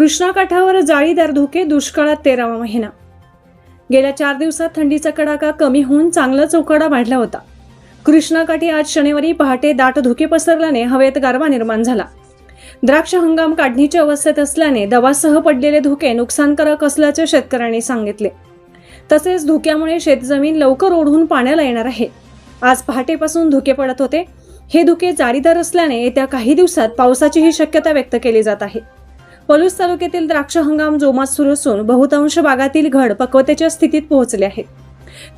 कृष्णा काठावर जाळीदार धुके दुष्काळात तेरावा महिना. गेल्या चार दिवसात थंडीचा कडाका कमी होऊन चांगला चौकडा वाढला होता. कृष्णाकाठी आज शनिवारी पहाटे दाट धुके पसरल्याने हवेत गारवा निर्माण झाला. द्राक्ष हंगाम काढणीच्या अवस्थेत असल्याने दवासह पडलेले धुके नुकसानकारक असल्याचे शेतकऱ्यांनी सांगितले. तसेच धुक्यामुळे शेतजमीन लवकर ओढून पाण्याला येणार आहे. आज पहाटेपासून धुके पडत होते. हे धुके जाळीदार असल्याने येत्या काही दिवसात पावसाचीही शक्यता व्यक्त केली जात आहे. पलूस तालुक्यातील द्राक्ष हंगाम जोमात सुरू असून बहुतांश बागातील घड पक्वतेच्या स्थितीत पोहोचले आहे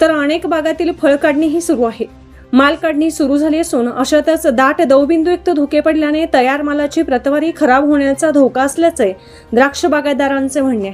तर अनेक बागातील फळ काढणीही सुरू आहे. माल काढणी सुरू झाली असून अशातच दाट दवबिंदूयुक्त धुके पडल्याने तयार मालाची प्रतवारी खराब होण्याचा धोका असल्याचे द्राक्ष बागायतदारांचे म्हणणे आहे.